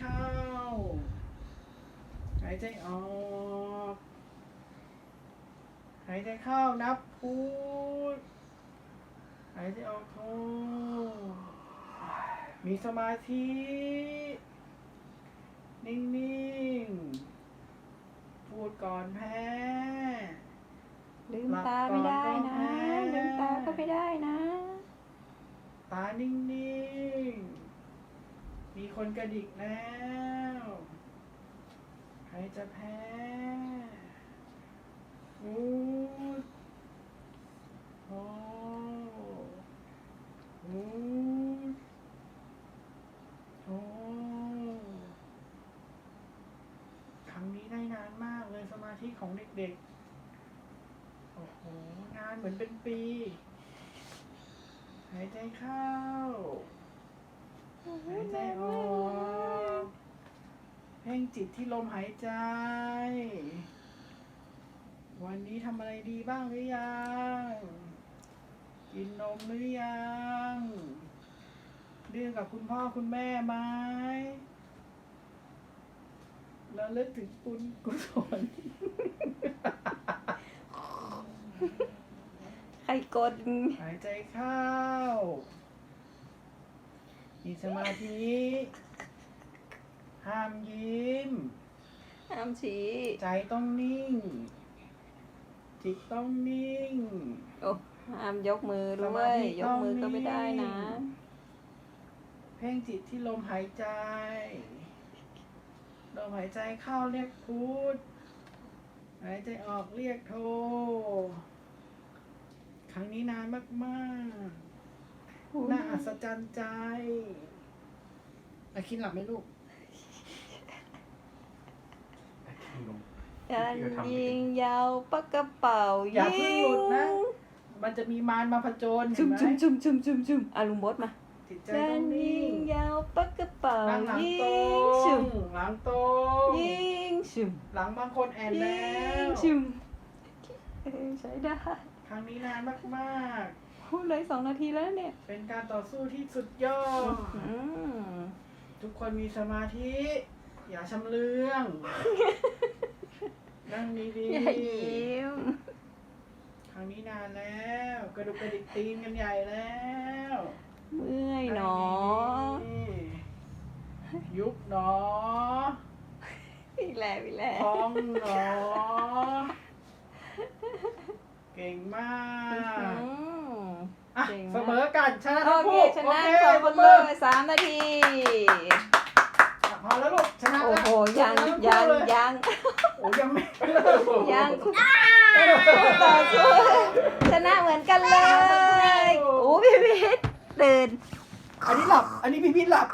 เข้า หายใจออก หายใจเข้านับพูด หายใจออกโทมีสมาธิ นิ่งๆ พูดก่อนแพ้ลืมตาไม่ได้นะลืมตาก็ไม่ได้นะ ตานิ่งๆ มีคนกระดิกแล้วใครจะแพ้พูดโอ้พูดโอ้ครั้งนี้ได้นานมากเลยสมาธิของเด็กๆ โอ้โห นานเหมือนเป็นปี หายใจเข้า หายใจออกเพ่งจิตที่ลมหายใจ วันนี้ทำอะไรดีบ้างหรือยัง กินนมหรือยังดื้อกับคุณพ่อคุณแม่ไหมแล้วเลิกถึงปุญกุศลใครกด หายใจเข้า มีสมาธิ ห้ามยิ้ม ห้ามชี้ ใจต้องนิ่ง จิตต้องนิ่ง โอ้ห้ามยกมือด้สวมายธิยกมือก็ไม่ได้นะ ต้องนิ่งเพ่งจิตที่ลมหายใจ ลมหายใจเข้าเรียกพุทธหายใจออกเรียกโท ครั้งนี้นานมากๆ น่าอั ศจรรย์ใจอาคินหลับไหมลูกยันยิงยาวปากกระเป๋าอย่ายิเพิ่งหลุดนะ มันจะมีมารมาผจญเห็จุ่นมไหมจุ่มจุ่มจุ่มจุ่มจุ่มอะลุงบดมาจิตใจยัต้อนงยินิ่งงยาวปากกระเป๋านั่งหลังยิตรงชุมหลังตรงยิงชุมหลังบางคนแอนแล้ยิงวชุมเออใช้ได้ครั้งนี้นานมากพูด เลยสองนาทีแล้วเนี่ยๆเป็นการต่อสู้ที่สุดยอด อืมทุกคนมีสมาธิ อย่าชำเลือง นั่งดีอย่ายิ้มๆครั้งนี้นานแล้ว กระดูกกระดิกตีนกันใหญ่แล้วเมื่อยหนอดีๆยุบหนอพี่แหละพี่แหละพองหนอ เก่งมากอืมอ่ะเก่งมาก เสมอกันชนะโอทั้งเคคู่ชนะโอเคสองคนปรบเลมือยสามนาที อะพอแล้วลูกชนะโอ้แล้วโห ยังชนะทั้ยังคู่เลยังโอ้ยังไม่เลิกยังคุณต่อสู้ชนะเหมือนกันเลย โอ้พี่พิษตื่นอันนี้หลับ อันนี้พี่พี่หลับ